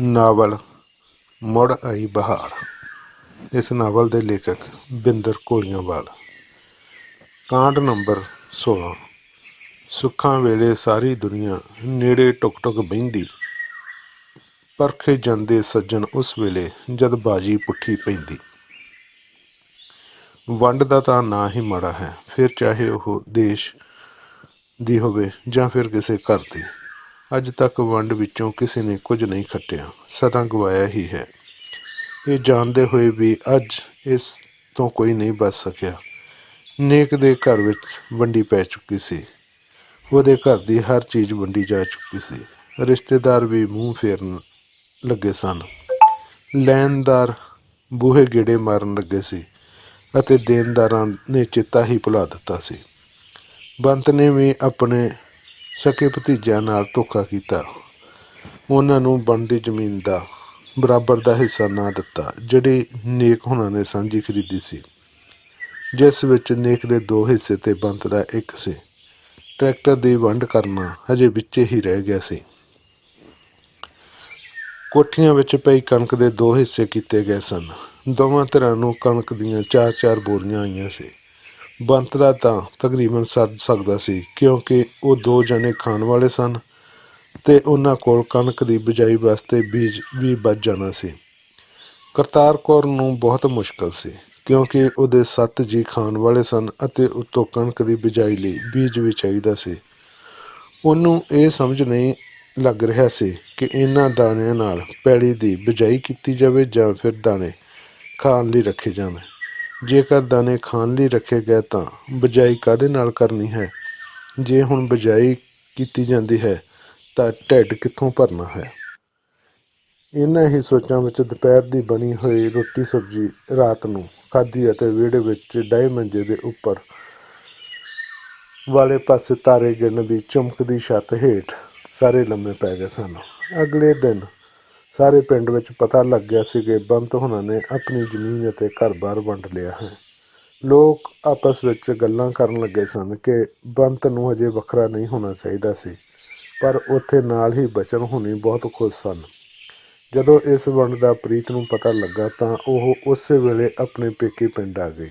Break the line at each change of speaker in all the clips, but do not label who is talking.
Novel ਮੁੜ ਆਈ ਬਹਾਰ। ਇਸ ਨਾਵਲ ਦੇ ਲੇਖਕ ਬਿੰਦਰ ਘੋੜੀਆਂਵਾਲ। ਕਾਂਡ ਨੰਬਰ 16 ਸੁੱਖਾਂ ਵੇਲੇ ਸਾਰੀ ਦੁਨੀਆ ਨੇੜੇ ਟੁਕ ਟੁਕ ਬਹਿੰਦੀ। ਪਰਖੇ ਜਾਂਦੇ ਸੱਜਣ ਉਸ ਵੇਲੇ ਜਦ ਬਾਜੀ ਪੁੱਠੀ ਪੈਂਦੀ। ਵੰਡ ਦਾ ਤਾਂ ਨਾਂ ਹੀ ਮਾੜਾ ਹੈ, ਫਿਰ ਚਾਹੇ ਉਹ ਦੇਸ਼ ਦੀ ਹੋਵੇ ਜਾਂ ਫਿਰ ਕਿਸੇ ਘਰ ਦੀ। ਅੱਜ ਤੱਕ ਵੰਡ ਵਿੱਚੋਂ ਕਿਸੇ ਨੇ ਕੁਝ ਨਹੀਂ ਖੱਟਿਆ, ਸਦਾ ਗਵਾਇਆ ਹੀ ਹੈ। ਇਹ ਜਾਣਦੇ ਹੋਏ ਵੀ ਅੱਜ ਇਸ ਤੋਂ ਕੋਈ ਨਹੀਂ ਬਚ ਸਕਿਆ। ਨੇਕ ਦੇ ਘਰ ਵਿੱਚ ਵੰਡੀ ਪੈ ਚੁੱਕੀ ਸੀ। ਉਹਦੇ ਘਰ ਦੀ ਹਰ ਚੀਜ਼ ਵੰਡੀ ਜਾ ਚੁੱਕੀ ਸੀ। ਰਿਸ਼ਤੇਦਾਰ ਵੀ ਮੂੰਹ ਫੇਰਨ ਲੱਗੇ ਸਨ। ਲੈਣਦਾਰ ਬੂਹੇ ਗੇੜੇ ਮਾਰਨ ਲੱਗੇ ਸੀ ਅਤੇ ਦੇਣਦਾਰਾਂ ਨੇ ਚੇਤਾ ਹੀ ਭੁਲਾ ਦਿੱਤਾ ਸੀ। ਬੰਤ ਨੇ ਵੀ ਆਪਣੇ ਸਕੇ ਭਤੀਜਿਆਂ ਨਾਲ ਧੋਖਾ ਕੀਤਾ। ਉਹਨਾਂ ਨੂੰ ਬਣਦੀ ਜ਼ਮੀਨ ਦਾ ਬਰਾਬਰ ਦਾ ਹਿੱਸਾ ਨਾ ਦਿੱਤਾ, ਜਿਹੜੀ ਨੇਕ ਹੁਣਾਂ ਨੇ ਸਾਂਝੀ ਖਰੀਦੀ ਸੀ। ਜਿਸ ਵਿੱਚ ਨੇਕ ਦੇ ਦੋ ਹਿੱਸੇ ਤੇ ਬੰਤ ਦਾ ਇੱਕ ਸੀ। ਟਰੈਕਟਰ ਦੀ ਵੰਡ ਕਰਨਾ ਹਜੇ ਵਿੱਚੇ ਹੀ ਰਹਿ ਗਿਆ ਸੀ। ਕੋਠੀਆਂ ਵਿੱਚ ਪਈ ਕਣਕ ਦੇ ਦੋ ਹਿੱਸੇ ਕੀਤੇ ਗਏ ਸਨ। ਦੋਵਾਂ ਧਿਰਾਂ ਨੂੰ ਕਣਕ ਦੀਆਂ ਚਾਰ ਚਾਰ ਬੋਰੀਆਂ ਆਈਆਂ ਸੀ। ਬਣਤਰਾ ਤਾਂ ਤਕਰੀਬਨ ਸਰ ਸਕਦਾ ਸੀ, ਕਿਉਂਕਿ ਉਹ ਦੋ ਜਣੇ ਖਾਣ ਵਾਲੇ ਸਨ ਤੇ ਉਹਨਾਂ ਕੋਲ ਕਣਕ ਦੀ ਬਿਜਾਈ ਵਾਸਤੇ ਬੀਜ ਵੀ ਬਚ ਜਾਣਾ ਸੀ। ਕਰਤਾਰ ਕੌਰ ਨੂੰ ਬਹੁਤ ਮੁਸ਼ਕਲ ਸੀ, ਕਿਉਂਕਿ ਉਹਦੇ ਸੱਤ ਜੀ ਖਾਣ ਵਾਲੇ ਸਨ ਅਤੇ ਉਤੋਂ ਕਣਕ ਦੀ ਬਿਜਾਈ ਲਈ ਬੀਜ ਵੀ ਚਾਹੀਦਾ ਸੀ। ਉਹਨੂੰ ਇਹ ਸਮਝ ਨਹੀਂ ਲੱਗ ਰਿਹਾ ਸੀ ਕਿ ਇਹਨਾਂ ਦਾਣਿਆਂ ਨਾਲ ਪੈੜੀ ਦੀ ਬਿਜਾਈ ਕੀਤੀ ਜਾਵੇ ਜਾਂ ਫਿਰ ਦਾਣੇ ਖਾਣ ਲਈ ਰੱਖੇ ਜਾਣ। ਜੇਕਰ ਦਾਣੇ ਖਾਣ ਲਈ ਰੱਖੇ ਗਏ ਤਾਂ ਬਿਜਾਈ ਕਾਹਦੇ ਨਾਲ ਕਰਨੀ ਹੈ? ਜੇ ਹੁਣ ਬਿਜਾਈ ਕੀਤੀ ਜਾਂਦੀ ਹੈ, ਤਾਂ ਢਿੱਡ ਕਿੱਥੋਂ ਭਰਨਾ ਹੈ? ਇਹਨਾਂ ਹੀ ਸੋਚਾਂ ਵਿੱਚ ਦੁਪਹਿਰ ਦੀ ਬਣੀ ਹੋਈ ਰੋਟੀ ਸਬਜ਼ੀ ਰਾਤ ਨੂੰ ਖਾਧੀ ਅਤੇ ਵਿਹੜੇ ਵਿੱਚ ਡਾਈ ਮੰਜੇ ਦੇ ਉੱਪਰ ਵਾਲੇ ਪਾਸੇ ਤਾਰੇ ਗਿਣਨ ਦੀ ਚਮਕਦੀ ਛੱਤ ਹੇਠ ਸਾਰੇ ਲੰਮੇ ਪੈ ਗਏ ਸਨ। ਅਗਲੇ ਦਿਨ ਸਾਰੇ ਪਿੰਡ ਵਿੱਚ ਪਤਾ ਲੱਗ ਗਿਆ ਸੀ ਕਿ ਬੰਤ ਹੁਣਾਂ ਨੇ ਆਪਣੀ ਜ਼ਮੀਨ ਅਤੇ ਘਰ-ਬਾਰ ਵੰਡ ਲਿਆ ਹੈ। ਲੋਕ ਆਪਸ ਵਿੱਚ ਗੱਲਾਂ ਕਰਨ ਲੱਗੇ ਸਨ ਕਿ ਬੰਤ ਨੂੰ ਅਜੇ ਵੱਖਰਾ ਨਹੀਂ ਹੋਣਾ ਚਾਹੀਦਾ ਸੀ, ਪਰ ਉੱਥੇ ਨਾਲ ਹੀ ਬਚਨ ਹੁਣੀ ਬਹੁਤ ਖੁਸ਼ ਸਨ। ਜਦੋਂ ਇਸ ਵੰਡ ਦਾ ਪ੍ਰੀਤ ਨੂੰ ਪਤਾ ਲੱਗਾ ਤਾਂ ਉਹ ਉਸੇ ਵੇਲੇ ਆਪਣੇ ਪੇਕੇ ਪਿੰਡ ਆ ਗਈ।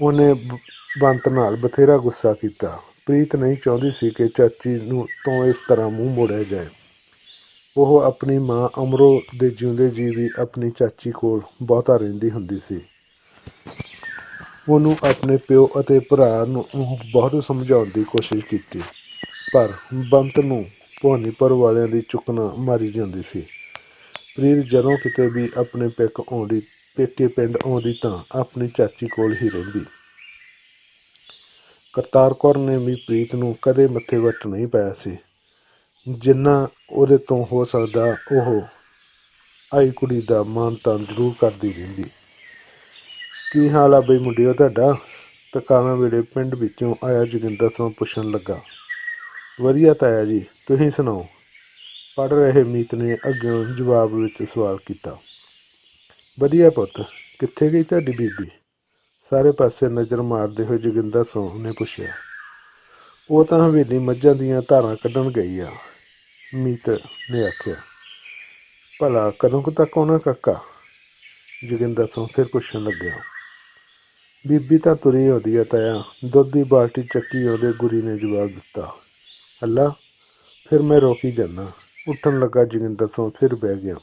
ਉਹਨੇ ਬ- ਬੰਤ ਨਾਲ ਬਥੇਰਾ ਗੁੱਸਾ ਕੀਤਾ। ਪ੍ਰੀਤ ਨਹੀਂ ਚਾਹੁੰਦੀ ਸੀ ਕਿ ਚਾਚੀ ਨੂੰ ਤੋਂ ਇਸ ਤਰ੍ਹਾਂ ਮੂੰਹ ਮੋੜਿਆ ਜਾਏ। ਉਹ ਆਪਣੀ ਮਾਂ ਅਮਰੋ ਦੇ ਜਿਉਂਦੇ ਜੀ ਵੀ ਆਪਣੀ ਚਾਚੀ ਕੋਲ ਬਹੁਤਾ ਰਹਿੰਦੀ ਹੁੰਦੀ ਸੀ। ਉਹਨੂੰ ਆਪਣੇ ਪਿਓ ਅਤੇ ਭਰਾ ਨੂੰ ਬਹੁਤ ਸਮਝਾਉਣ ਦੀ ਕੋਸ਼ਿਸ਼ ਕੀਤੀ, ਪਰ ਬੰਤ ਨੂੰ ਭਵਾਨੀਪੁਰ ਵਾਲਿਆਂ ਦੀ ਚੁੱਕਣਾ ਮਾਰੀ ਜਾਂਦੀ ਸੀ। ਪ੍ਰੀਤ ਜਦੋਂ ਕਿਤੇ ਵੀ ਆਪਣੇ ਪਿੱਕ ਆਉਂਦੀ, ਪੇਕੇ ਪਿੰਡ ਆਉਂਦੀ ਤਾਂ ਆਪਣੀ ਚਾਚੀ ਕੋਲ ਹੀ ਰਹਿੰਦੀ। ਕਰਤਾਰ ਕੌਰ ਨੇ ਵੀ ਪ੍ਰੀਤ ਨੂੰ ਕਦੇ ਮੱਥੇ ਵੱਟ ਨਹੀਂ ਪਾਇਆ ਸੀ। ਜਿੰਨਾ ਉਹਦੇ ਤੋਂ ਹੋ ਸਕਦਾ ਉਹ ਆਈ ਕੁੜੀ ਦਾ ਮਾਣ ਤਾਣ ਜ਼ਰੂਰ ਕਰਦੀ ਰਹਿੰਦੀ। ਕੀ ਹਾਲ ਆ ਬਈ ਮੁੰਡਿਓ ਤੁਹਾਡਾ? ਤਕਾਣਾ ਵੇਲੇ ਪਿੰਡ ਵਿੱਚੋਂ ਆਇਆ ਜੋਗਿੰਦਰ ਤੋਂ ਪੁੱਛਣ ਲੱਗਾ। ਵਧੀਆ ਤਾਇਆ ਜੀ, ਤੁਸੀਂ ਸੁਣਾਓ? ਪੜ ਰਹੇ ਮੀਤ ਨੇ ਅੱਗੇ ਜਵਾਬ ਵਿੱਚ ਸਵਾਲ ਕੀਤਾ। ਵਧੀਆ ਪੁੱਤ, ਕਿੱਥੇ ਗਈ ਤੁਹਾਡੀ ਬੀਬੀ? ਸਾਰੇ ਪਾਸੇ ਨਜ਼ਰ ਮਾਰਦੇ ਹੋਏ ਜੋਗਿੰਦਰ ਸਿੰਘ ਨੇ ਪੁੱਛਿਆ। ਉਹ ਤਾਂ ਹਵੇਲੀ ਮੱਝਾਂ ਦੀਆਂ ਧਾਰਾਂ ਕੱਢਣ ਗਈ ਆ। ਮੀਤ ਨੇ ਆਖਿਆ, ਭਲਾ ਕਦੋਂ ਕੁ ਤੱਕ ਆਉਣਾ ਕਾਕਾ? ਜੋਗਿੰਦਰ ਸਿੰਘ ਫਿਰ ਪੁੱਛਣ ਲੱਗਿਆ, ਬੀਬੀ ਤਾਂ ਤੁਰੀ ਆਉਂਦੀ ਆ ਤਾਇਆ, ਦੁੱਧ ਦੀ ਬਾਲਟੀ ਚੱਕੀ ਉਹਦੇ ਗੁਰੀ ਨੇ ਜਵਾਬ ਦਿੱਤਾ, ਅੱਲਾ, ਫਿਰ ਮੈਂ ਰੋਕੀ ਜਾਨਾ ਉੱਠਣ ਲੱਗਾ ਜੋਗਿੰਦਰ ਸਿੰਘ ਫਿਰ ਬਹਿ ਗਿਆ,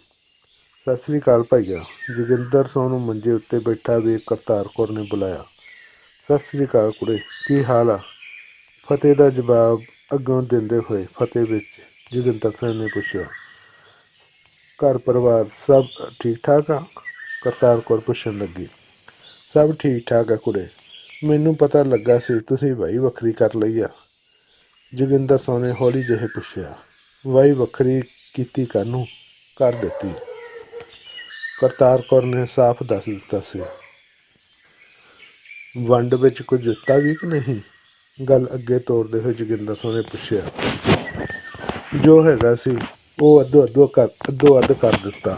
ਸਤਿ ਸ੍ਰੀ ਅਕਾਲ ਭਾਈਆ। ਜੋਗਿੰਦਰ ਸਿੰਘ ਨੂੰ ਮੰਜੇ ਉੱਤੇ ਬੈਠਾ ਵੇਖ ਕਰਤਾਰ ਕੌਰ ਨੇ ਬੁਲਾਇਆ, ਸਤਿ ਸ੍ਰੀ ਅਕਾਲ ਕੁੜੇ, ਕੀ ਹਾਲ ਆ? ਫਤਿਹ ਦਾ ਜਵਾਬ ਅੱਗੋਂ ਦਿੰਦੇ ਹੋਏ ਫਤਿਹ ਵਿੱਚ ਜੋਗਿੰਦਰ ਸਿੰਘ ਨੇ ਪੁੱਛਿਆ, ਘਰ ਪਰਿਵਾਰ ਸਭ ਠੀਕ ਠਾਕ ਆ? ਕਰਤਾਰ ਕੌਰ ਪੁੱਛਣ ਲੱਗੀ, ਸਭ ਠੀਕ ਠਾਕ ਆ ਕੁੜੇ। ਮੈਨੂੰ ਪਤਾ ਲੱਗਾ ਸੀ ਤੁਸੀਂ ਭਾਈ ਵੱਖਰੀ ਕਰ ਲਈ ਆ। ਜੋਗਿੰਦਰ ਸਿੰਘ ਨੇ ਹੌਲੀ ਜਿਹੇ ਪੁੱਛਿਆ, ਵਾਈ ਵੱਖਰੀ ਕੀਤੀ ਕਾਨੂੰ ਕਰ ਦਿੱਤੀ। ਕਰਤਾਰ ਕੌਰ ਨੇ ਸਾਫ਼ ਦੱਸ ਦਿੱਤਾ ਸੀ, ਵੰਡ ਵਿੱਚ ਕੁਝ ਦਿੱਤਾ ਵੀ ਕਿ ਨਹੀਂ? ਗੱਲ ਅੱਗੇ ਤੋਰਦੇ ਹੋਏ ਜੋਗਿੰਦਰ ਸਿੰਘ ਨੇ ਪੁੱਛਿਆ ਜੋ ਹੈਗਾ ਸੀ, ਉਹ ਅੱਧੋ ਅੱਧੋ ਕਰ, ਅੱਧੋ ਅੱਧ ਕਰ ਦਿੱਤਾ।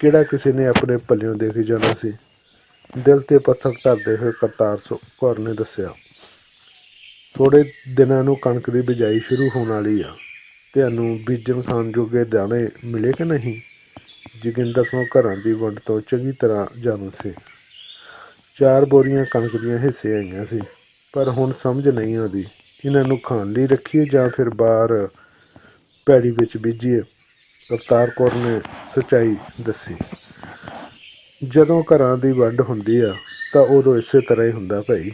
ਕਿਹੜਾ ਕਿਸੇ ਨੇ ਆਪਣੇ ਪੱਲਿਓਂ ਦੇ ਕੇ ਜਾਣਾ ਸੀ? ਦਿਲ ਤੇ ਪੱਥਰ ਧਰਦੇ ਹੋਏ ਕਰਤਾਰ ਸੋ- ਕੌਰ ਨੇ ਦੱਸਿਆ ਥੋੜੇ ਦਿਨਾਂ ਨੂੰ ਕਣਕ ਦੀ ਬਿਜਾਈ ਸ਼ੁਰੂ ਹੋਣ ਵਾਲੀ ਆ। ਤੁਹਾਨੂੰ ਬੀਜਣ ਖਾਣ ਜੋਗੇ ਦਾਣੇ ਮਿਲੇ ਕਿ ਨਹੀਂ? ਜੋਗਿੰਦਰ ਸਿੰਘ ਘਰਾਂ ਦੀ ਵੰਡ ਤੋਂ ਚੰਗੀ ਤਰ੍ਹਾਂ ਜਾਣੂ ਸੀ। ਚਾਰ ਬੋਰੀਆਂ ਕਣਕ ਦੀਆਂ ਹਿੱਸੇ ਆਈਆਂ ਸੀ, ਪਰ ਹੁਣ ਸਮਝ ਨਹੀਂ ਆਉਂਦੀ, ਇਹਨਾਂ ਨੂੰ ਖਾਣ ਲਈ ਰੱਖੀਏ ਜਾਂ ਫਿਰ ਬਾਹਰ ਪੈੜੀ ਵਿੱਚ ਬੀਜੀਏ ਅਵਤਾਰ ਕੌਰ ਨੇ ਸੱਚਾਈ ਦੱਸੀ। ਜਦੋਂ ਘਰਾਂ ਦੀ ਵੰਡ ਹੁੰਦੀ ਆ, ਤਾਂ ਉਦੋਂ ਇਸੇ ਤਰ੍ਹਾਂ ਹੀ ਹੁੰਦਾ ਭਾਈ।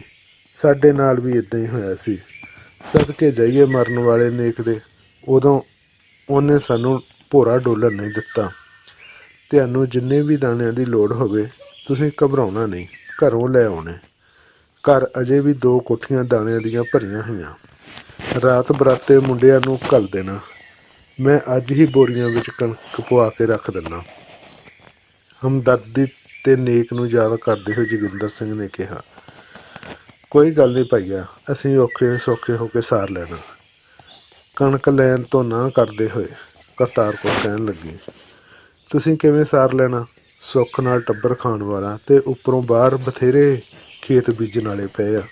ਸਾਡੇ ਨਾਲ ਵੀ ਇਦਾਂ ਹੀ ਹੋਇਆ ਸੀ। ਸਦਕੇ ਜਾਈਏ ਮਰਨ ਵਾਲੇ ਨੇਕ ਦੇ, ਉਦੋਂ ਉਹਨੇ ਸਾਨੂੰ ਭੋਰਾ ਡੋਲਰ ਨਹੀਂ ਦਿੱਤਾ। ਤੁਹਾਨੂੰ ਜਿੰਨੇ ਵੀ ਦਾਣਿਆਂ ਦੀ ਲੋੜ ਹੋਵੇ, ਤੁਸੀਂ ਘਬਰਾਉਣਾ ਨਹੀਂ। ਘਰੋਂ ਲੈ ਆਉਣੇ। ਘਰ ਅਜੇ ਵੀ ਦੋ ਕੋਠੀਆਂ ਦਾਣਿਆਂ ਦੀਆਂ ਭਰੀਆਂ ਹੋਈਆਂ। ਰਾਤ ਬਰਾਤੇ ਮੁੰਡਿਆਂ ਨੂੰ ਘੱਲ ਦੇਣਾ। ਮੈਂ ਅੱਜ ਹੀ ਬੋਰੀਆਂ ਵਿੱਚ ਕਣਕ ਪਵਾ ਕੇ ਰੱਖ ਦਿੰਦਾ। ਹਮਦਰਦੀ ਤੇ ਨੇਕ ਨੂੰ ਯਾਦ ਕਰਦੇ ਹੋਏ ਜੋਗਿੰਦਰ ਸਿੰਘ ਨੇ ਕਿਹਾ, ਕੋਈ ਗੱਲ ਨਹੀਂ ਭਾਈਆ, ਅਸੀਂ ਔਖੇ ਸੌਖੇ ਹੋ ਕੇ ਸਾਰ ਲੈਣਾ। ਕਣਕ ਲੈਣ ਤੋਂ ਨਾ ਕਰਦੇ ਹੋਏ ਕਰਤਾਰ ਕੋ ਕਹਿਣ ਲੱਗੇ, ਤੁਸੀਂ ਕਿਵੇਂ ਸਾਰ ਲੈਣਾ? ਸੁੱਖ ਨਾਲ ਟੱਬਰ ਖਾਣ ਵਾਲਾ ਤੇ ਉੱਪਰੋਂ ਬਾਹਰ ਬਥੇਰੇ ਖੇਤ ਬੀਜਣ ਵਾਲੇ ਪਏ ਆ।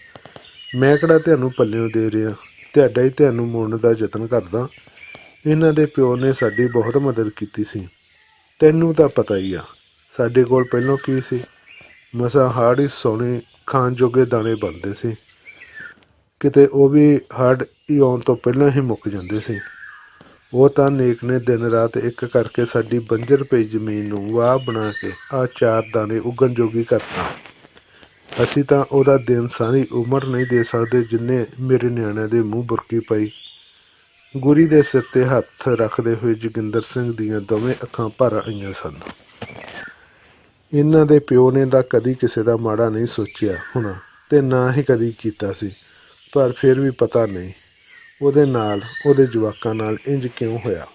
ਮੈਂ ਕਿਹੜਾ ਤੁਹਾਨੂੰ ਪੱਲਿਓਂ ਦੇ ਰਿਹਾ? ਤੁਹਾਡਾ ਹੀ ਤੁਹਾਨੂੰ ਮੋੜਨ ਦਾ ਯਤਨ ਕਰਦਾ। ਇਹਨਾਂ ਦੇ ਪਿਓ ਨੇ ਸਾਡੀ ਬਹੁਤ ਮਦਦ ਕੀਤੀ ਸੀ। ਤੈਨੂੰ ਤਾਂ ਪਤਾ ਹੀ ਆ, ਸਾਡੇ ਕੋਲ ਪਹਿਲਾਂ ਕੀ ਸੀ? ਮਸਾ ਹੀ ਸੋਨੇ ਖਾਣ ਜੋਗੇ ਦਾਣੇ ਬਣਦੇ ਸੀ। ਕਿਤੇ ਉਹ ਵੀ ਹੜ ਹੀ ਆਉਣ ਤੋਂ ਪਹਿਲਾਂ ਹੀ ਮੁੱਕ ਜਾਂਦੇ ਸੀ। ਉਹ ਤਾਂ ਨੇਕ ਨੇ ਦਿਨ ਰਾਤ ਇੱਕ ਕਰਕੇ ਸਾਡੀ ਬੰਜਰ ਪਈ ਜ਼ਮੀਨ ਨੂੰ ਵਾਹ ਬਣਾ ਕੇ ਆ ਚਾਰ ਦਾਣੇ ਉਗਣ ਜੋਗੀ ਕਰਤਾ। ਅਸੀਂ ਤਾਂ ਉਹਦਾ ਦਿਨ ਸਾਰੀ ਉਮਰ ਨਹੀਂ ਦੇ ਸਕਦੇ ਜਿੰਨੇ ਮੇਰੇ ਨਿਆਣਿਆਂ ਦੇ ਮੂੰਹ ਬੁਰਕੀ ਪਈ। ਗੁਰੀ ਦੇ ਸਿਰ ਤੇ ਹੱਥ ਰੱਖਦੇ ਹੋਏ ਜੋਗਿੰਦਰ ਸਿੰਘ ਦੀਆਂ ਦੋਵੇਂ ਅੱਖਾਂ ਭਰ ਆਈਆਂ ਸਨ। ਇਹਨਾਂ ਦੇ ਪਿਓ ਨੇ ਤਾਂ ਕਦੀ ਕਿਸੇ ਦਾ ਮਾੜਾ ਨਹੀਂ ਸੋਚਿਆ ਹੋਣਾ ਤੇ ਨਾ ਹੀ ਕਦੀ ਕੀਤਾ ਸੀ, ਪਰ ਫਿਰ ਵੀ ਪਤਾ ਨਹੀਂ ਉਹਦੇ ਨਾਲ ਉਹਦੇ ਜਵਾਕਾਂ ਨਾਲ ਇੰਜ ਕਿਉਂ ਹੋਇਆ।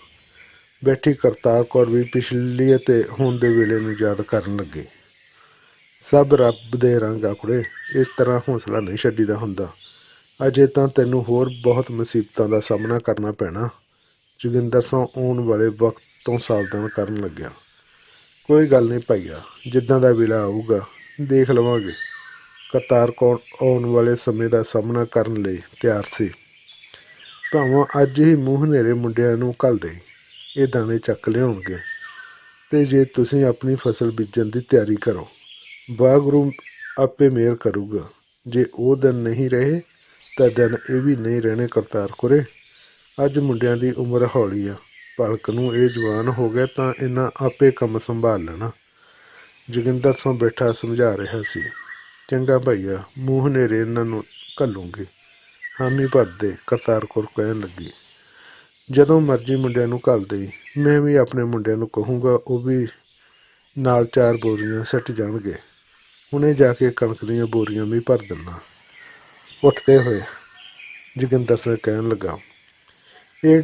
ਬੈਠੀ ਕਰਤਾਰ ਕੌਰ ਵੀ ਪਿਛਲੀ ਅਤੇ ਹੁਣ ਦੇ ਵੇਲੇ ਨੂੰ ਯਾਦ ਕਰਨ ਲੱਗੇ। ਸਭ ਰੱਬ ਦੇ ਰੰਗ ਆ ਇਸ ਤਰ੍ਹਾਂ ਹੌਸਲਾ ਨਹੀਂ ਛੱਡੀਦਾ ਹੁੰਦਾ। ਅਜੇ ਤਾਂ ਤੈਨੂੰ ਹੋਰ ਬਹੁਤ ਮੁਸੀਬਤਾਂ ਦਾ ਸਾਹਮਣਾ ਕਰਨਾ ਪੈਣਾ। ਜੋਗਿੰਦਰ ਸਿੰਘ ਆਉਣ ਵਾਲੇ ਵਕਤ ਤੋਂ ਸਾਵਧਾਨ ਕਰਨ ਲੱਗਿਆ। ਕੋਈ ਗੱਲ ਨਹੀਂ ਭਾਈਆ, ਜਿੱਦਾਂ ਦਾ ਵੇਲਾ ਆਊਗਾ, ਦੇਖ ਲਵਾਂਗੇ। ਕਰਤਾਰ ਕੌਰ ਆਉਣ ਵਾਲੇ ਸਮੇਂ ਦਾ ਸਾਹਮਣਾ ਕਰਨ ਲਈ ਤਿਆਰ ਸੀ। ਭਾਵੇਂ ਅੱਜ ਹੀ ਮੂੰਹ ਹਨੇਰੇ ਮੁੰਡਿਆਂ ਨੂੰ ਘੱਲ ਦੇ ਇਹ ਦਾਣੇ ਚੱਕ ਲਿਆਉਣਗੇ। ਤੇ ਜੇ ਤੁਸੀਂ ਆਪਣੀ ਫਸਲ ਬੀਜਣ ਦੀ ਤਿਆਰੀ ਕਰੋ, ਵਾਹਿਗੁਰੂ ਆਪੇ ਮਿਹਰ ਕਰੂਗਾ। ਜੇ ਉਹ ਦਿਨ ਨਹੀਂ ਰਹੇ ਤਾਂ ਦਿਨ ਇਹ ਵੀ ਨਹੀਂ ਰਹਿਣੇ ਕਰਤਾਰ ਕੁਰੇ। ਅੱਜ ਮੁੰਡਿਆਂ ਦੀ ਉਮਰ ਹੌਲੀ ਆ। ਭਲਕ ਨੂੰ ਇਹ ਜਵਾਨ ਹੋ ਗਿਆ ਤਾਂ ਇਹਨਾਂ ਆਪੇ ਕੰਮ ਸੰਭਾਲ ਲੈਣਾ। ਜੋਗਿੰਦਰ ਸਿੰਘ ਬੈਠਾ ਸਮਝਾ ਰਿਹਾ ਸੀ, ਚੰਗਾ ਭਈਆ, ਮੂੰਹ ਹਨੇਰੇ ਇਹਨਾਂ ਨੂੰ ਘੱਲੂਗੇ। ਹਾਮੀ ਭਰਦੇ ਕਰਤਾਰ ਕੁਰ ਕਹਿਣ ਲੱਗੀ। ਜਦੋਂ ਮਰਜ਼ੀ ਮੁੰਡਿਆਂ ਨੂੰ ਘੱਲ ਦੇਈ, ਮੈਂ ਵੀ ਆਪਣੇ ਮੁੰਡਿਆਂ ਨੂੰ ਕਹੂੰਗਾ, ਉਹ ਵੀ ਨਾਲ ਚਾਰ ਬੋਰੀਆਂ ਸੱਟ ਜਾਣਗੇ। ਹੁਣੇ ਜਾ ਕੇ ਕਣਕ ਦੀਆਂ ਬੋਰੀਆਂ ਵੀ ਭਰ ਦਿੰਦਾ ਉੱਠਦੇ ਹੋਏ ਜੋਗਿੰਦਰ ਸਿੰਘ ਕਹਿਣ ਲੱਗਾ, ਇਹ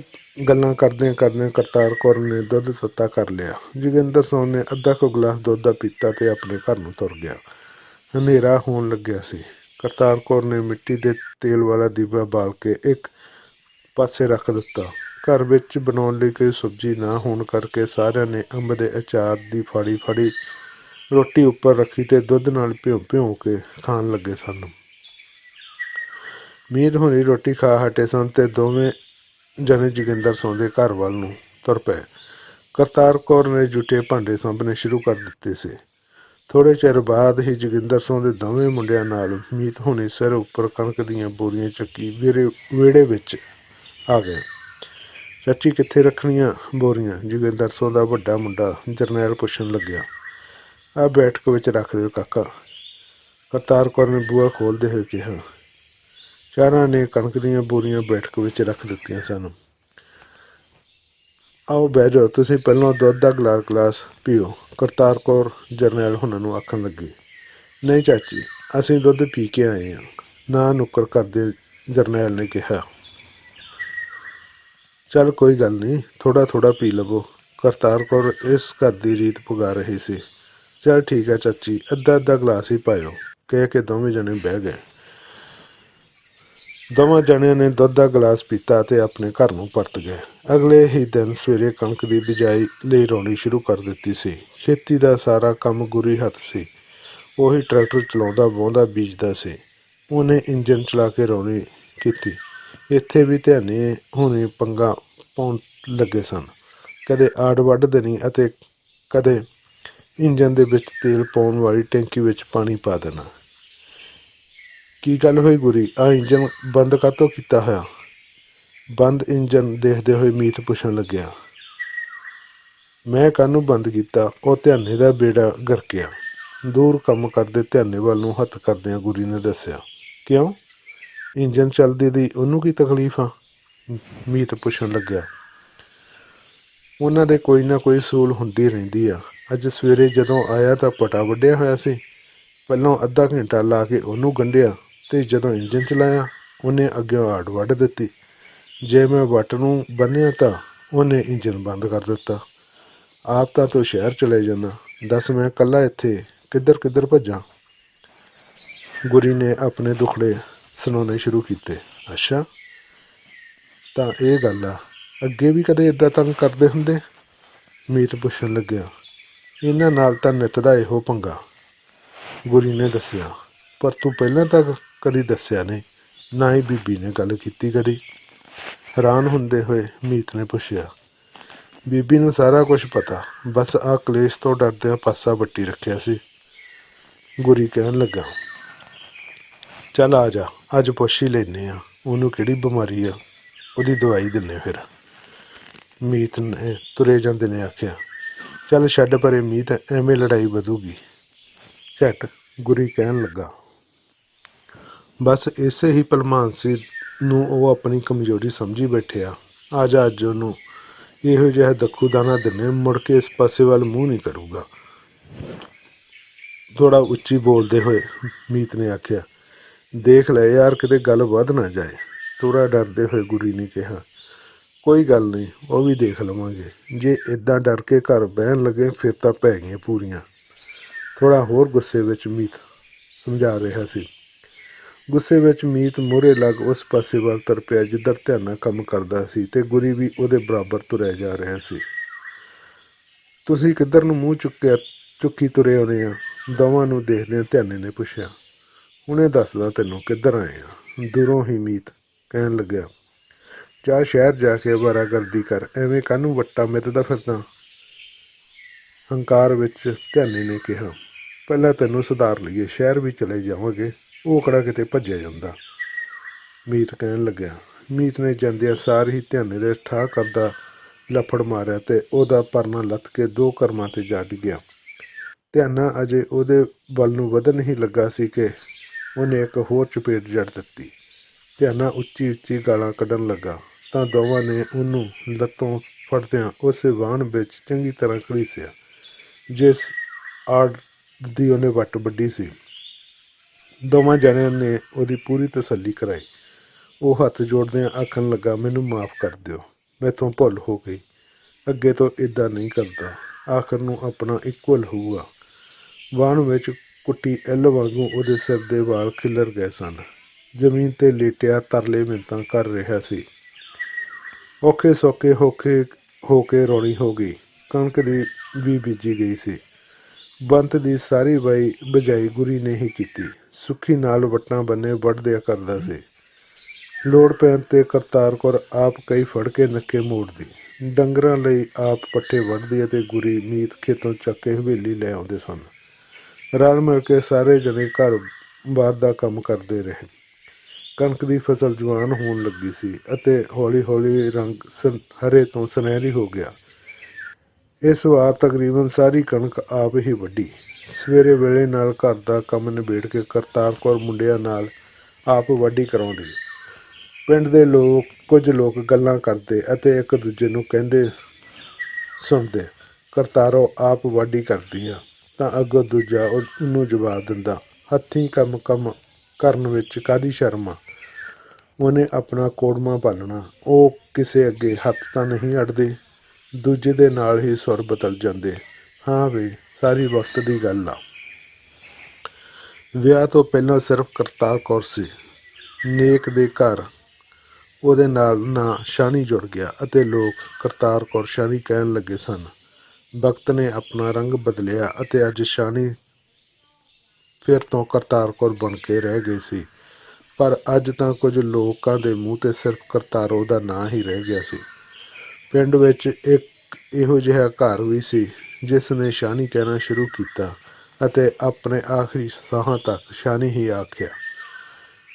ਗੱਲਾਂ ਕਰਦੇ ਕਰਦੇ ਕਰਤਾਰ ਕੌਰ ਨੇ ਦੁੱਧ ਤੱਤਾ ਕਰ ਲਿਆ। ਜੋਗਿੰਦਰ ਸਿੰਘ ਨੇ ਅੱਧਾ ਕੁ ਗਲਾਸ ਦੁੱਧ ਦਾ ਪੀਤਾ ਤੇ ਆਪਣੇ ਘਰ ਨੂੰ ਤੁਰ ਗਿਆ। ਹਨੇਰਾ ਹੋਣ ਲੱਗਿਆ ਸੀ। ਕਰਤਾਰ ਕੌਰ ਨੇ ਮਿੱਟੀ ਦੇ ਤੇਲ ਵਾਲਾ ਦੀਵਾ ਬਾਲ ਕੇ ਇੱਕ ਪਾਸੇ ਰੱਖ ਦਿੱਤਾ। ਘਰ ਵਿੱਚ ਬਣਾਉਣ ਲਈ ਕੋਈ ਸਬਜ਼ੀ ਨਾ ਹੋਣ ਕਰਕੇ ਸਾਰਿਆਂ ਨੇ ਅੰਬ ਦੇ ਅਚਾਰ ਦੀ ਫਾੜੀ ਫੜੀ ਰੋਟੀ ਉੱਪਰ ਰੱਖੀ ਤੇ ਦੁੱਧ ਨਾਲ ਭਿਉਂ ਭਿਉਂ ਕੇ ਖਾਣ ਲੱਗੇ ਸਨ। ਮੀਤ ਹੋਣੀ ਰੋਟੀ ਖਾ ਹਟੇ ਸਨ ਤੇ ਦੋਵੇਂ ਜਣੇ ਜੋਗਿੰਦਰ ਸਿੰਘ ਦੇ ਘਰ ਵੱਲ ਨੂੰ ਤੁਰ ਪਏ। ਕਰਤਾਰ ਕੌਰ ਨੇ ਜੁੱਟੇ ਭਾਂਡੇ ਸਾਂਭਣੇ ਸ਼ੁਰੂ ਕਰ ਦਿੱਤੇ ਸੀ। ਥੋੜੇ ਚਿਰ ਬਾਅਦ ਹੀ ਜੋਗਿੰਦਰ ਸਿੰਘ ਦੇ ਦੋਵੇਂ ਮੁੰਡਿਆਂ ਨਾਲ ਮੀਤ ਹੋਣੀ ਸਿਰ ਉੱਪਰ ਕਣਕ ਦੀਆਂ ਬੋਰੀਆਂ ਚੱਕੀ ਵਿਹੜੇ ਵਿਹੜੇ ਵਿੱਚ ਆ ਗਏ। ਚਾਚੀ, ਕਿੱਥੇ ਰੱਖਣੀਆਂ ਬੋਰੀਆਂ? ਜੋਗਿੰਦਰ ਸਿੰਘ ਦਾ ਵੱਡਾ ਮੁੰਡਾ ਜਰਨੈਲ ਪੁੱਛਣ ਲੱਗਿਆ। ਆ ਬੈਠਕ ਵਿੱਚ ਰੱਖ ਦਿਓ ਕਾਕਾ। ਕਰਤਾਰ ਕੌਰ ਨੇ ਬੂਹਾ ਖੋਲ੍ਹਦੇ ਹੋਏ ਕਿਹਾ ਚਾਰਾਂ ਨੇ ਕਣਕ ਦੀਆਂ ਬੋਰੀਆਂ ਬੈਠਕ ਵਿੱਚ ਰੱਖ ਦਿੱਤੀਆਂ ਸਨ। ਆਓ ਬਹਿ ਜਾਓ, ਤੁਸੀਂ ਪਹਿਲਾਂ ਦੁੱਧ ਦਾ ਗਲਾਸ ਗਲਾਸ ਪੀਓ। ਕਰਤਾਰ ਕੌਰ ਜਰਨੈਲ ਹੁਣਾਂ ਨੂੰ ਆਖਣ ਲੱਗੀ, ਨਹੀਂ ਚਾਚੀ, ਅਸੀਂ ਦੁੱਧ ਪੀ ਕੇ ਆਏ ਹਾਂ। ਨਾ ਨੁੱਕਰ ਕਰਦੇ ਜਰਨੈਲ ਨੇ ਕਿਹਾ। ਚੱਲ ਕੋਈ ਗੱਲ ਨਹੀਂ ਥੋੜਾ ਥੋੜਾ ਪੀ ਲਵੋ। ਕਰਤਾਰ ਕੌਰ ਇਸ ਘਰ ਦੀ ਰੀਤ ਪੁਗਾ ਰਹੀ ਸੀ। ਚੱਲ ਠੀਕ ਹੈ ਚਾਚੀ, ਅੱਧਾ ਅੱਧਾ ਗਲਾਸ ਹੀ ਪਾਇਓ। ਕਹਿ ਕੇ ਦੋਵੇਂ ਜਣੇ ਬਹਿ ਗਏ। ਦੋਵਾਂ ਜਣਿਆਂ ਨੇ ਦੁੱਧ ਦਾ ਗਲਾਸ ਪੀਤਾ ਅਤੇ ਆਪਣੇ ਘਰ ਨੂੰ ਪਰਤ ਗਏ। ਅਗਲੇ ਹੀ ਦਿਨ ਸਵੇਰੇ ਕਣਕ ਦੀ ਬਿਜਾਈ ਲਈ ਰੌਣੀ ਸ਼ੁਰੂ ਕਰ ਦਿੱਤੀ ਸੀ। ਖੇਤੀ ਦਾ ਸਾਰਾ ਕੰਮ ਗੁਰੀ ਹੱਥ ਸੀ। ਉਹੀ ਟਰੈਕਟਰ ਚਲਾਉਂਦਾ ਵਾਹੁੰਦਾ ਬੀਜਦਾ ਸੀ। ਉਹਨੇ ਇੰਜਨ ਚਲਾ ਕੇ ਰੌਣੀ ਕੀਤੀ। ਇੱਥੇ ਵੀ ਧਿਆਨੇ ਹੁਣੇ ਪੰਗਾ ਪਾਉਣ ਲੱਗੇ ਸਨ। ਕਦੇ ਆੜ ਵੱਢ ਦੇਣੀ ਅਤੇ ਕਦੇ ਇੰਜਨ ਦੇ ਵਿੱਚ ਤੇਲ ਪਾਉਣ ਵਾਲੀ ਟੈਂਕੀ ਵਿੱਚ ਪਾਣੀ ਪਾ ਦੇਣਾ। ਕੀ ਗੱਲ ਹੋਈ ਗੁਰੀ ਆ ਇੰਜਨ ਬੰਦ ਕਾਤੋਂ ਕੀਤਾ ਹੋਇਆ? ਬੰਦ ਇੰਜਨ ਦੇਖਦੇ ਹੋਏ ਮੀਤ ਪੁੱਛਣ ਲੱਗਿਆ। ਮੈਂ ਕਾਹਨੂੰ ਬੰਦ ਕੀਤਾ? ਉਹ ਧਿਆਨੇ ਦਾ ਬੇੜਾ ਗਰਕਿਆ। ਦੂਰ ਕੰਮ ਕਰਦੇ ਧਿਆਨੇ ਵੱਲ ਨੂੰ ਹੱਥ ਕਰਦਿਆਂ ਗੁਰੀ ਨੇ ਦੱਸਿਆ, ਕਿਉਂ? ਇੰਜਨ ਚੱਲਦੀ ਦੀ ਉਹਨੂੰ ਕੀ ਤਕਲੀਫ ਆ? ਮੀਤ ਪੁੱਛਣ ਲੱਗਿਆ, ਉਹਨਾਂ ਦੇ ਕੋਈ ਨਾ ਕੋਈ ਸੂਲ ਹੁੰਦੀ ਰਹਿੰਦੀ ਆ। ਅੱਜ ਸਵੇਰੇ ਜਦੋਂ ਆਇਆ ਤਾਂ ਪਟਾ ਵੱਢਿਆ ਹੋਇਆ ਸੀ। ਪਹਿਲਾਂ ਅੱਧਾ ਘੰਟਾ ਲਾ ਕੇ ਉਹਨੂੰ ਗੰਢਿਆ। ਅਤੇ ਜਦੋਂ ਇੰਜਨ ਚਲਾਇਆ, ਉਹਨੇ ਅੱਗੇ ਆੜ ਵੱਢ ਦਿੱਤੀ। ਜੇ ਮੈਂ ਵੱਟ ਨੂੰ ਬੰਨਿਆ ਤਾਂ ਉਹਨੇ ਇੰਜਨ ਬੰਦ ਕਰ ਦਿੱਤਾ। ਆਪ ਤਾਂ ਤੂੰ ਸ਼ਹਿਰ ਚਲੇ ਜਾਣਾ ਦੱਸ ਮੈਂ ਇਕੱਲਾ ਇੱਥੇ ਕਿੱਧਰ ਕਿੱਧਰ ਭੱਜਾਂ? ਗੁਰੀ ਨੇ ਆਪਣੇ ਦੁਖੜੇ ਸੁਣਾਉਣੇ ਸ਼ੁਰੂ ਕੀਤੇ। ਅੱਛਾ, ਤਾਂ ਇਹ ਗੱਲ ਆ। ਅੱਗੇ ਵੀ ਕਦੇ ਇਦਾਂ ਤੰਗ ਕਰਦੇ ਹੁੰਦੇ? ਮੀਤ ਪੁੱਛਣ ਲੱਗਿਆ। ਇਹਨਾਂ ਨਾਲ ਤਾਂ ਨਿੱਤ ਦਾ ਇਹੋ ਪੰਗਾ। ਗੁਰੀ ਨੇ ਦੱਸਿਆ, ਪਰ ਤੂੰ ਪਹਿਲਾਂ ਤਾਂ ਕਦੀ ਦੱਸਿਆ ਨਹੀਂ, ਨਾ ਹੀ ਬੀਬੀ ਨੇ ਗੱਲ ਕੀਤੀ ਕਦੀ। ਹੈਰਾਨ ਹੁੰਦੇ ਹੋਏ ਮੀਤ ਨੇ ਪੁੱਛਿਆ, ਬੀਬੀ ਨੂੰ ਸਾਰਾ ਕੁਝ ਪਤਾ, ਬਸ ਆ ਕਲੇਸ਼ ਤੋਂ ਡਰਦਿਆਂ ਪਾਸਾ ਵੱਟੀ ਰੱਖਿਆ ਸੀ। ਗੁਰੀ ਕਹਿਣ ਲੱਗਾ, ਚੱਲ ਆ ਜਾ, ਅੱਜ ਪੁੱਛ ਹੀ ਲੈਨੇ ਆ ਉਹਨੂੰ ਕਿਹੜੀ ਬਿਮਾਰੀ ਆ, ਉਹਦੀ ਦਵਾਈ ਦਿੰਨੇ ਫਿਰ। ਮੀਤ ਨੇ ਤੁਰੇ ਜਾਂਦੇ ਨੇ ਆਖਿਆ, ਚੱਲ ਛੱਡ ਪਰੇ ਮੀਤ, ਐਵੇਂ ਲੜਾਈ ਵਧੂਗੀ। ਝਟ ਗੁਰੀ ਕਹਿਣ ਲੱਗਾ ਬਸ ਇਸੇ ਹੀ ਭਲਮਾਨਸੀ ਨੂੰ ਉਹ ਆਪਣੀ ਕਮਜ਼ੋਰੀ ਸਮਝੀ ਬੈਠਿਆ ਆ। ਜਾ ਅੱਜ ਉਹਨੂੰ। ਇਹੋ ਜਿਹਾ ਦੱਖੂ ਦਾਣਾ ਦਿੰਨੇ ਮੁੜ ਕੇ ਇਸ ਪਾਸੇ ਵੱਲ ਮੂੰਹ ਨਹੀਂ ਕਰੂਗਾ। ਥੋੜਾ ਉੱਚੀ ਬੋਲਦੇ ਹੋਏ ਮੀਤ ਨੇ ਆਖਿਆ, ਦੇਖ ਲੈ ਯਾਰ, ਕਿਤੇ ਗੱਲ ਵੱਧ ਨਾ ਜਾਏ। ਥੋੜਾ ਡਰਦੇ ਹੋਏ ਗੁਰੀ ਨੇ ਕਿਹਾ, ਕੋਈ ਗੱਲ ਨਹੀਂ, ਉਹ ਵੀ ਦੇਖ ਲਵਾਂਗੇ। ਜੇ ਇਦਾਂ ਡਰ ਕੇ ਘਰ ਬਹਿਣ ਲੱਗੇ, ਫਿਰ ਤਾਂ ਪੈ ਗਈਆਂ ਪੂਰੀਆਂ। ਥੋੜਾ ਹੋਰ ਗੁੱਸੇ ਵਿੱਚ ਮੀਤ ਸਮਝਾ ਰਿਹਾ ਸੀ। ਗੁੱਸੇ ਵਿੱਚ ਮੀਤ ਮੂਹਰੇ ਲੱਗ ਉਸ ਪਾਸੇ ਵੱਲ ਤੁਰ ਪਿਆ ਜਿੱਧਰ ਧਿਆਨਾ ਕੰਮ ਕਰਦਾ ਸੀ ਤੇ ਗੁਰੀ ਵੀ ਉਹਦੇ ਬਰਾਬਰ ਤੁਰਿਆ ਜਾ ਰਿਹਾ ਸੀ। ਤੁਸੀਂ ਕਿੱਧਰ ਨੂੰ ਮੂੰਹ ਚੁੱਕਿਆ, ਚੁੱਕੀ ਤੁਰੇ ਆਉਂਦੇ ਆ? ਦੋਵਾਂ ਨੂੰ ਦੇਖਦੇ ਧਿਆਨੇ ਨੇ ਪੁੱਛਿਆ। ਉਹਨੇ ਦੱਸਦਾ ਤੈਨੂੰ ਕਿੱਧਰ ਆਏ ਆ? ਦੂਰੋਂ ਹੀ ਮੀਤ, ਕਹਿਣ ਲੱਗਿਆ। ਜਾ ਸ਼ਹਿਰ ਜਾ ਕੇ ਵਾਰਾਗਰਦੀ ਕਰ, ਐਵੇਂ ਕਾਹਨੂੰ ਵੱਟਾ ਮਿੱਤਦਾ ਫਿਰਦਾ? ਹੰਕਾਰ ਵਿੱਚ ਧਿਆਨੇ ਨੇ ਕਿਹਾ। ਪਹਿਲਾਂ ਤੈਨੂੰ ਸੁਧਾਰ ਲਈਏ, ਸ਼ਹਿਰ ਵੀ ਚਲੇ ਜਾਵਾਂਗੇ। ਉਹ ਕਿਹੜਾ ਕਿਤੇ ਭੱਜਿਆ ਜਾਂਦਾ। ਮੀਤ ਕਹਿਣ ਲੱਗਿਆ, ਮੀਤ ਨੇ ਜਾਂਦਿਆਂ ਸਾਰ ਹੀ ਧਿਆਨੇ ਦੇ ਠਾਹ ਕਰਦਾ ਲੱਫੜ ਮਾਰਿਆ ਤੇ ਉਹਦਾ ਪਰਨਾ ਲੱਥ ਕੇ ਦੋ ਕਰਮਾਂ ਤੇ ਜਾ ਡਿੱਗਿਆ। ਧਿਆਨਾ ਅਜੇ ਉਹਦੇ ਵੱਲ ਨੂੰ ਵਧਣ ਹੀ ਲੱਗਾ ਸੀ ਕਿ ਉਹਨੇ ਇੱਕ ਹੋਰ ਚਪੇਟ ਜੜ ਦਿੱਤੀ। ਧਿਆਨਾ ਉੱਚੀ ਉੱਚੀ ਗਾਲਾਂ ਕੱਢਣ ਲੱਗਾ, ਤਾਂ ਦੋਵਾਂ ਨੇ ਉਹਨੂੰ ਲੱਤੋਂ ਫੜਦਿਆਂ ਉਸੇ ਵਾਹਣ ਵਿੱਚ ਚੰਗੀ ਤਰ੍ਹਾਂ ਘੜੀਸਿਆ, ਜਿਸ ਆੜ ਦੀ ਉਹਨੇ ਵੱਟ ਵੱਡੀ ਸੀ। ਦੋਵਾਂ ਜਣਿਆਂ ਨੇ ਉਹਦੀ ਪੂਰੀ ਤਸੱਲੀ ਕਰਾਈ। ਉਹ ਹੱਥ ਜੋੜਦਿਆਂ ਆਖਣ ਲੱਗਾ, ਮੈਨੂੰ ਮਾਫ ਕਰ ਦਿਓ, ਮੈਥੋਂ ਭੁੱਲ ਹੋ ਗਈ। ਅੱਗੇ ਤੋਂ ਇਦਾਂ ਨਹੀਂ ਕਰਦਾ। ਆਖਰ ਨੂੰ ਆਪਣਾ ਇਕੁਅਲ ਹੋਊਗਾ। ਵਾਹਨ ਵਿੱਚ ਕੁੱਟੀ ਐਲ ਵਾਂਗੂ ਉਹਦੇ ਸਿਰ ਦੇ ਵਾਲ ਖਿਲਰ ਗਏ ਸਨ। ਜ਼ਮੀਨ ਤੇ ਲੇਟਿਆ ਤਰਲੇ ਮਿੰਤਾਂ ਕਰ ਰਿਹਾ ਸੀ। ਔਖੇ ਸੌਖੇ ਹੋਕੇ ਹੋ ਕੇ ਰੋਣੀ ਹੋ ਗਈ। ਕਣਕ ਦੀ ਵੀ ਬੀਜੀ ਗਈ ਸੀ। ਬੰਤ ਦੀ ਸਾਰੀ ਬਾਈ ਬਜਾਈ ਗੁਰੀ ਨੇ ਹੀ ਕੀਤੀ। ਸੁੱਖੀ ਨਾਲ ਵਟਾਂ ਬੰਨੇ ਵੱਢਦਿਆ ਕਰਦਾ ਸੀ। ਲੋੜ ਪੈਣ ਤੇ ਕਰਤਾਰ ਕੌਰ ਆਪ ਕਈ ਫੜ ਕੇ ਨੱਕੇ ਮੋੜਦੀ। ਡੰਗਰਾਂ ਲਈ ਆਪ ਪੱਠੇ ਵੱਢਦੀ ਅਤੇ ਗੁਰੀ ਮੀਤ ਖੇਤੋਂ ਚੱਕ ਕੇ ਹਵੇਲੀ ਲੈ ਆਉਂਦੇ ਸਨ। ਰਲ ਮਿਲ ਕੇ ਸਾਰੇ ਜਣੇ ਘਰ ਬਾਹਰ ਦਾ ਕੰਮ ਕਰਦੇ ਰਹੇ। ਕਣਕ ਦੀ ਫਸਲ ਜਵਾਨ ਹੋਣ ਲੱਗੀ ਸੀ ਅਤੇ ਹੌਲੀ-ਹੌਲੀ ਰੰਗ ਸਨ- ਹਰੇ ਤੋਂ ਸੁਨਹਿਰੀ ਹੋ ਗਿਆ। ਇਸ ਵਾਰ ਤਕਰੀਬਨ ਸਾਰੀ ਕਣਕ ਆਪ ਹੀ ਵੱਢੀ। ਸਵੇਰੇ ਵੇਲੇ ਨਾਲ ਘਰ ਦਾ ਕੰਮ ਨਿਬੇੜ ਕੇ ਕਰਤਾਰ ਕੌਰ ਮੁੰਡਿਆਂ ਨਾਲ ਆਪ ਵਾਢੀ ਕਰਾਉਂਦੀ। ਪਿੰਡ ਦੇ ਲੋਕ, ਕੁਝ ਲੋਕ ਗੱਲਾਂ ਕਰਦੇ ਅਤੇ ਇੱਕ ਦੂਜੇ ਨੂੰ ਕਹਿੰਦੇ ਸੁਣਦੇ, ਕਰਤਾਰੋ, ਆਪ ਵਾਢੀ ਕਰਦੀ ਆ ਤਾਂ ਅੱਗੋਂ ਦੂਜਾ ਉਹਨੂੰ ਜਵਾਬ ਦਿੰਦਾ, ਹੱਥੀਂ ਕੰਮ ਕੰਮ ਕਰਨ ਵਿੱਚ ਕਾਦੀ ਸ਼ਰਮ ਆ? ਉਹਨੇ ਆਪਣਾ ਕੋੜਮਾ ਪਾਲਣਾ ਉਹ ਕਿਸੇ ਅੱਗੇ ਹੱਥ ਤਾਂ ਨਹੀਂ ਅੜਦੇ ਦੂਜੇ ਦੇ ਨਾਲ ਹੀ ਸੁਰ ਬਦਲ ਜਾਂਦੇ। ਹਾਂ ਵੀ, ਸਾਰੀ ਵਕਤ ਦੀ ਗੱਲ ਆ। ਵਿਆਹ ਤੋਂ ਪਹਿਲਾਂ ਸਿਰਫ ਕਰਤਾਰ ਕੌਰ ਸੀ। ਨੇਕ ਦੇ ਘਰ, ਉਹਦੇ ਨਾਲ ਨਾ ਸ਼ਾਨੀ ਜੁੜ ਗਿਆ ਅਤੇ ਲੋਕ ਕਰਤਾਰ ਕੌਰ ਸ਼ਾਨੀ ਕਹਿਣ ਲੱਗੇ ਸਨ, ਵਕਤ ਨੇ ਆਪਣਾ ਰੰਗ ਬਦਲਿਆ ਅਤੇ ਅੱਜ ਸ਼ਾਨੀ ਫਿਰ ਤੋਂ ਕਰਤਾਰ ਕੌਰ ਬਣ ਕੇ ਰਹਿ ਗਈ ਸੀ। ਪਰ ਅੱਜ ਤਾਂ ਕੁਝ ਲੋਕਾਂ ਦੇ ਮੂੰਹ ਤੇ ਸਿਰਫ ਕਰਤਾਰੋ ਦਾ ਨਾਂ ਹੀ ਰਹਿ ਗਿਆ ਸੀ। ਪਿੰਡ ਵਿੱਚ ਇੱਕ ਇਹੋ ਜਿਹਾ ਘਰ ਵੀ ਸੀ, ਜਿਸ ਨੇ ਸ਼ਾਨੀ ਕਹਿਣਾ ਸ਼ੁਰੂ ਕੀਤਾ ਅਤੇ ਆਪਣੇ ਆਖਰੀ ਸਾਹਾਂ ਤੱਕ ਸ਼ਾਨੀ ਹੀ ਆਖਿਆ।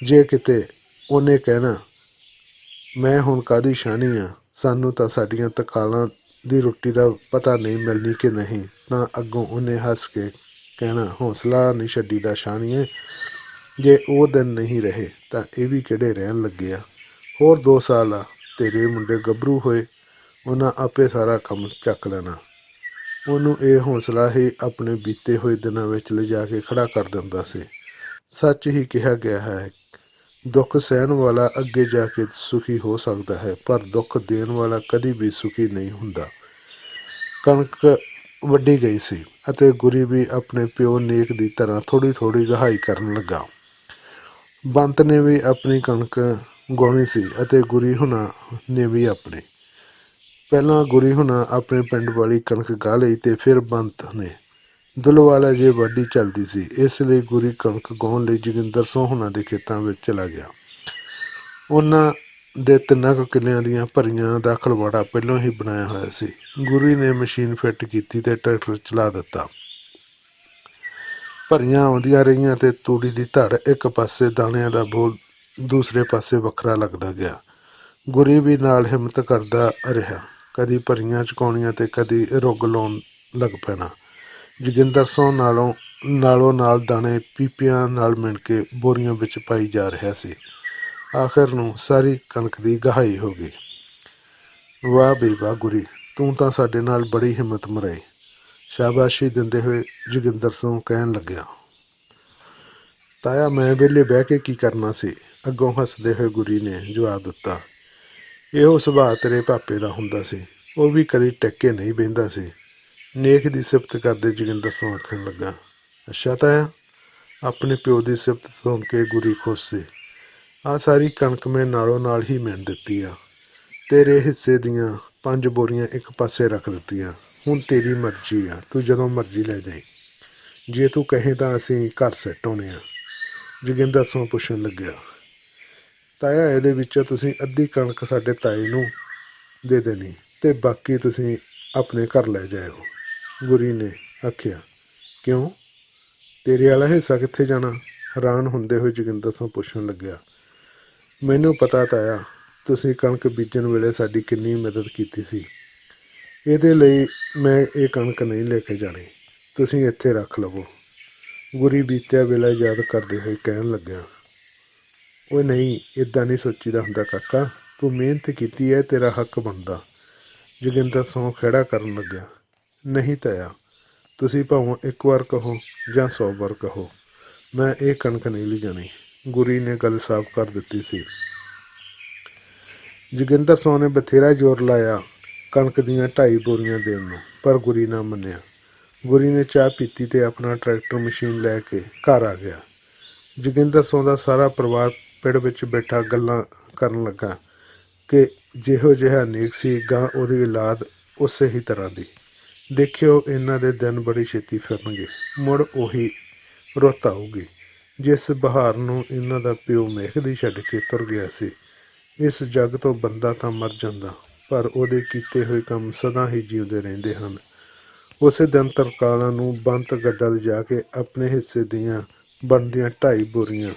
ਜੇ ਕਿਤੇ ਉਹਨੇ ਕਹਿਣਾ, ਮੈਂ ਹੁਣ ਕਾਦੀ ਸ਼ਾਨੀ ਆ? ਸਾਨੂੰ ਤਾਂ ਸਾਡੀਆਂ ਤਕਾਲਾਂ ਦੀ ਰੋਟੀ ਦਾ ਪਤਾ ਨਹੀਂ ਮਿਲਣੀ ਕਿ ਨਹੀਂ। ਤਾਂ ਅੱਗੋਂ ਉਹਨੇ ਹੱਸ ਕੇ ਕਹਿਣਾ, ਹੌਸਲਾ ਨਹੀਂ ਛੱਡੀਦਾ ਸ਼ਾਨੀਏ ਜੇ ਉਹ ਦਿਨ ਨਹੀਂ ਰਹੇ ਤਾਂ ਇਹ ਵੀ ਕਿਹੜੇ ਰਹਿਣ ਲੱਗੇ ਆ? ਹੋਰ 2 ਸਾਲ ਆ, ਤੇਰੇ ਮੁੰਡੇ ਗੱਭਰੂ ਹੋਏ ਉਹਨਾਂ ਆਪੇ ਸਾਰਾ ਕੰਮ ਚੱਕ ਲੈਣਾ। ਉਹਨੂੰ ਇਹ ਹੌਸਲਾ ਹੀ ਆਪਣੇ ਬੀਤੇ ਹੋਏ ਦਿਨਾਂ ਵਿੱਚ ਲਿਜਾ ਕੇ ਖੜਾ ਕਰ ਦਿੰਦਾ ਸੀ। ਸੱਚ ਹੀ ਕਿਹਾ ਗਿਆ ਹੈ, ਦੁੱਖ ਸਹਿਣ ਵਾਲਾ ਅੱਗੇ ਜਾ ਕੇ ਸੁਖੀ ਹੋ ਸਕਦਾ ਹੈ, ਪਰ ਦੁੱਖ ਦੇਣ ਵਾਲਾ ਕਦੀ ਵੀ ਸੁਖੀ ਨਹੀਂ ਹੁੰਦਾ। ਕਣਕ ਵੱਢੀ ਗਈ ਸੀ ਅਤੇ ਗੁਰੀ ਵੀ ਆਪਣੇ ਪਿਓ ਨੇਕ ਦੀ ਤਰ੍ਹਾਂ ਥੋੜੀ ਥੋੜੀ ਗਹਾਈ ਕਰਨ ਲੱਗਾ। ਬੰਤ ਨੇ ਵੀ ਆਪਣੀ ਕਣਕ ਗਾਉਣੀ ਸੀ ਅਤੇ ਗੁਰੀ ਹੁਣਾ ਨੇ ਵੀ ਆਪਣੀ। ਪਹਿਲਾਂ ਗੁਰੀ ਹੁਣਾ ਆਪਣੇ ਪਿੰਡ ਵਾਲੀ ਕਣਕ ਗਾਹ ਲਈ ਤੇ ਫਿਰ ਬੰਤ ਨੇ। ਦੁਲਵਾਲਾ ਜੇ ਵਾਢੀ ਚੱਲਦੀ ਸੀ, ਇਸ ਲਈ ਗੁਰੀ ਕਣਕ ਗਾਉਣ ਲਈ ਜੋਗਿੰਦਰ ਸਿੰਘ ਹੁਣਾ ਦੇ ਖੇਤਾਂ ਵਿੱਚ ਚਲਾ ਗਿਆ। ਉਹਨਾਂ ਦੇ ਤਿੰਨਾਂ ਕੁ ਕਿੱਲਿਆਂ ਦੀਆਂ ਭਰੀਆਂ ਦਾ ਖਲਵਾੜਾ ਪਹਿਲਾਂ ਹੀ ਬਣਾਇਆ ਹੋਇਆ ਸੀ। ਗੁਰੀ ਨੇ ਮਸ਼ੀਨ ਫਿੱਟ ਕੀਤੀ ਤੇ ਟਰੈਕਟਰ ਚਲਾ ਦਿੱਤਾ। ਭਰੀਆਂ ਆਉਂਦੀਆਂ ਰਹੀਆਂ ਤੇ ਤੂੜੀ ਦੀ ਧੜ ਇੱਕ ਪਾਸੇ, ਦਾਣਿਆਂ ਦਾ ਬੋਲ ਦੂਸਰੇ ਪਾਸੇ ਵੱਖਰਾ ਲੱਗਦਾ ਗਿਆ। ਗੁਰੀ ਵੀ ਨਾਲ ਹਿੰਮਤ ਕਰਦਾ ਰਿਹਾ। ਕਦੀ ਭਰੀਆਂ ਚੁਕਾਉਣੀਆਂ ਤੇ ਕਦੀ ਰੁੱਗ ਲਾਉਣ ਲੱਗ ਪੈਣਾ। ਜੋਗਿੰਦਰ ਸਿੰਘ ਨਾਲੋਂ ਨਾਲੋਂ ਨਾਲ ਦਾਣੇ ਪੀਪਿਆਂ ਨਾਲ ਮਿਣ ਕੇ ਬੋਰੀਆਂ ਵਿੱਚ ਪਾਈ ਜਾ ਰਿਹਾ ਸੀ। ਆਖਰ ਨੂੰ ਸਾਰੀ ਕਣਕ ਦੀ ਗਹਾਈ ਹੋ ਗਈ। ਵਾਹ ਬਈ ਵਾਹ ਗੁਰੀ, ਤੂੰ ਤਾਂ ਸਾਡੇ ਨਾਲ ਬੜੀ ਹਿੰਮਤ ਮਰਾਈ। ਸ਼ਾਬਾਸ਼ੀ ਦਿੰਦੇ ਹੋਏ ਜੋਗਿੰਦਰ ਸਿੰਘ ਕਹਿਣ ਲੱਗਿਆ। ਤਾਇਆ, ਮੈਂ ਵਿਹਲੇ ਬਹਿ ਕੇ ਕੀ ਕਰਨਾ ਸੀ? ਅੱਗੋਂ ਹੱਸਦੇ ਹੋਏ ਗੁਰੀ ਨੇ ਜਵਾਬ ਦਿੱਤਾ ਇਹੋ ਸੁਭਾਅ ਤੇਰੇ ਪਾਪੇ ਦਾ ਹੁੰਦਾ ਸੀ। ਉਹ ਵੀ ਕਦੀ ਟੱਕੇ ਨਹੀਂ ਬਹਿੰਦਾ ਸੀ। ਨੇਕ ਦੀ ਸਿਫਤ ਕਰਦੇ ਜੋਗਿੰਦਰ ਸਿੰਘ ਆਖਣ ਲੱਗਾ, ਅੱਛਾ ਤਾਇਆ, ਆਪਣੇ ਪਿਓ ਦੀ ਸਿਫਤ ਸੁਣ ਕੇ ਗੁਰੀ ਖੁਸ਼ ਸੀ। ਆ ਸਾਰੀ ਕਣਕ ਮੈਂ ਨਾਲੋਂ ਨਾਲ ਹੀ ਮਿਣ ਦਿੱਤੀ ਆ। ਤੇਰੇ ਹਿੱਸੇ ਦੀਆਂ ਪੰਜ ਬੋਰੀਆਂ ਇੱਕ ਪਾਸੇ ਰੱਖ ਦਿੱਤੀਆਂ। ਹੁਣ ਤੇਰੀ ਮਰਜ਼ੀ ਆ, ਤੂੰ ਜਦੋਂ ਮਰਜ਼ੀ ਲੈ ਜਾਈ। ਜੇ ਤੂੰ ਕਹੇ ਤਾਂ ਅਸੀਂ ਘਰ ਸੈੱਟ ਹੋਣੇ ਆ। ਜੋਗਿੰਦਰ ਸਿੰਘ ਪੁੱਛਣ ਲੱਗਿਆ ਤਾਇਆ, ਇਹਦੇ ਵਿੱਚੋਂ ਤੁਸੀਂ ਅੱਧੀ ਕਣਕ ਸਾਡੇ ਤਾਏ ਨੂੰ ਦੇ ਦੇਣੀ ਤੇ ਬਾਕੀ ਤੁਸੀਂ ਆਪਣੇ ਘਰ ਲੈ ਜਾਇਓ। ਗੁਰੀ ਨੇ ਆਖਿਆ, ਕਿਉਂ? ਤੇਰੇ ਵਾਲਾ ਹਿੱਸਾ ਕਿੱਥੇ ਜਾਣਾ? ਹੈਰਾਨ ਹੁੰਦੇ ਹੋਏ ਜੋਗਿੰਦਰ ਸਿੰਘ ਪੁੱਛਣ ਲੱਗਿਆ, ਮੈਨੂੰ ਪਤਾ ਤਾਇਆ, ਤੁਸੀਂ ਕਣਕ ਬੀਜਣ ਵੇਲੇ ਸਾਡੀ ਕਿੰਨੀ ਮਦਦ ਕੀਤੀ ਸੀ। ਇਹਦੇ ਲਈ ਮੈਂ ਇਹ ਕਣਕ ਨਹੀਂ ਲੈ ਕੇ ਜਾਣੀ। ਤੁਸੀਂ ਇੱਥੇ ਰੱਖ ਲਵੋ। ਗੁਰੀ ਬੀਤਿਆ ਵੇਲਾ ਯਾਦ ਕਰਦੇ ਹੋਏ ਕਹਿਣ ਲੱਗਿਆ ਓਏ ਨਹੀਂ ਇਦਾਂ ਨਹੀਂ ਸੋਚੀਦਾ ਹੁੰਦਾ ਕਾਕਾ। ਤੂੰ ਮਿਹਨਤ ਕੀਤੀ ਹੈ ਤੇਰਾ ਹੱਕ ਬਣਦਾ। ਜੋਗਿੰਦਰ ਸਿੰਘ ਖੜਾ ਕਰਨ ਲੱਗਿਆ। ਨਹੀਂ ਤਾਇਆ, ਤੁਸੀਂ ਭਾਵੇਂ ਇੱਕ ਵਾਰ ਕਹੋ ਜਾਂ ਸੌ ਵਾਰ ਕਹੋ, ਮੈਂ ਇਹ ਕਣਕ ਨਹੀਂ ਲਈ ਜਾਣੀ ਗੁਰੀ ਨੇ ਗੱਲ ਸਾਫ਼ ਕਰ ਦਿੱਤੀ ਸੀ। ਜੋਗਿੰਦਰ ਸਿੰਘ ਨੇ ਬਥੇਰਾ ਜ਼ੋਰ ਲਾਇਆ ਕਣਕ ਦੀਆਂ ਢਾਈ ਬੋਰੀਆਂ ਦੇਣ ਨੂੰ, ਪਰ ਗੁਰੀ ਨਾ ਮੰਨਿਆ। ਗੁਰੀ ਨੇ ਚਾਹ ਪੀਤੀ ਤੇ ਆਪਣਾ ਟਰੈਕਟਰ ਮਸ਼ੀਨ ਲੈ ਕੇ ਘਰ ਆ ਗਿਆ। ਜੋਗਿੰਦਰ ਸਿੰਘ ਦਾ ਸਾਰਾ ਪਰਿਵਾਰ ਪਿੰਡ ਵਿੱਚ ਬੈਠਾ ਗੱਲਾਂ ਕਰਨ ਲੱਗਾ ਕਿ ਜਿਹੋ ਜਿਹਾ ਨੇਕ ਸੀ ਗਾਂ ਉਹਦੀ ਔਲਾਦ ਉਸੇ ਹੀ ਤਰ੍ਹਾਂ ਦੀ। ਦੇਖਿਓ, ਇਹਨਾਂ ਦੇ ਦਿਨ ਬੜੀ ਛੇਤੀ ਫਿਰਨਗੇ, ਮੁੜ ਉਹੀ ਰੁੱਤ ਆਊਗੀ। ਜਿਸ ਬਹਾਰ ਨੂੰ ਇਹਨਾਂ ਦਾ ਪਿਓ ਮਹਿਕਦੀ ਛੱਡ ਕੇ ਤੁਰ ਗਿਆ ਸੀ, ਇਸ ਜੱਗ ਤੋਂ ਬੰਦਾ ਤਾਂ ਮਰ ਜਾਂਦਾ, ਪਰ ਉਹਦੇ ਕੀਤੇ ਹੋਏ ਕੰਮ ਸਦਾ ਹੀ ਜਿਉਂਦੇ ਰਹਿੰਦੇ ਹਨ। ਉਸੇ ਦਿਨ ਤਰਕਾਲਾਂ ਨੂੰ ਬੰਤ ਗੱਡਾ ਲਿਜਾ ਕੇ ਆਪਣੇ ਹਿੱਸੇ ਦੀਆਂ ਬਣਦੀਆਂ ਢਾਈ ਬੋਰੀਆਂ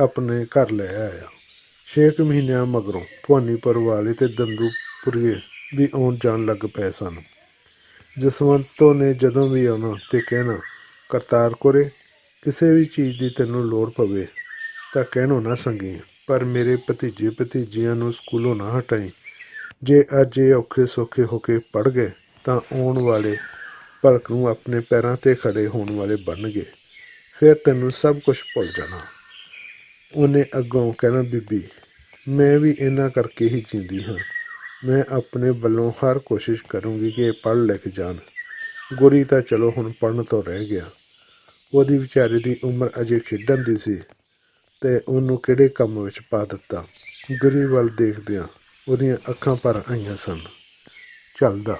ਆਪਣੇ ਘਰ ਲੈ ਆਇਆ। ਛੇ ਕੁ ਮਹੀਨਿਆਂ ਮਗਰੋਂ ਭਵਾਨੀਪੁਰ ਵਾਲੇ ਤੇ ਦੰਦੂਪੁਰੀਏ ਵੀ ਆਉਣ ਜਾਣ ਲੱਗ ਪਏ ਸਨ। ਜਸਵੰਤੋ ਨੇ ਜਦੋਂ ਵੀ ਆਉਣਾ ਤੇ ਕਹਿਣਾ ਕਰਤਾਰ ਕੋਰੇ ਕਿਸੇ ਵੀ ਚੀਜ਼ ਦੀ ਤੈਨੂੰ ਲੋੜ ਪਵੇ ਤਾਂ ਕਹਿਣੋ ਨਾ ਸੰਗੀ, ਪਰ ਮੇਰੇ ਭਤੀਜੇ ਭਤੀਜੀਆਂ ਨੂੰ ਸਕੂਲੋਂ ਨਾ ਹਟਾਈ। ਜੇ ਅੱਜ ਇਹ ਔਖੇ ਸੌਖੇ ਹੋ ਕੇ ਪੜ ਗਏ ਤਾਂ ਆਉਣ ਵਾਲੇ ਭਲਕ ਨੂੰ ਆਪਣੇ ਪੈਰਾਂ ਤੇ ਖੜੇ ਹੋਣ ਵਾਲੇ ਬਣਨਗੇ। ਫਿਰ ਤੈਨੂੰ ਸਭ ਕੁਝ ਭੁੱਲ ਜਾਣਾ। ਉਹਨੇ ਅੱਗੋਂ ਕਹਿਣਾ, ਬੀਬੀ, ਮੈਂ ਵੀ ਇਹਨਾਂ ਕਰਕੇ ਹੀ ਜਿੰਦੀ ਹਾਂ। ਮੈਂ ਆਪਣੇ ਵੱਲੋਂ ਹਰ ਕੋਸ਼ਿਸ਼ ਕਰੂੰਗੀ ਕਿ ਇਹ ਪੜ੍ਹ ਲਿਖ ਜਾਣ। ਗੁਰੀ ਤਾਂ ਚਲੋ ਹੁਣ ਪੜ੍ਹਨ ਤੋਂ ਰਹਿ ਗਿਆ। ਉਹਦੀ ਵਿਚਾਰੇ ਦੀ ਉਮਰ ਅਜੇ ਖੇਡਣ ਦੀ ਸੀ ਤੇ ਉਹਨੂੰ ਕਿਹੜੇ ਕੰਮ ਵਿੱਚ ਪਾ ਦਿੱਤਾ? ਗੁਰੀ ਵੱਲ ਦੇਖਦਿਆਂ ਉਹਦੀਆਂ ਅੱਖਾਂ ਭਰ ਆਈਆਂ ਸਨ। ਚੱਲਦਾ।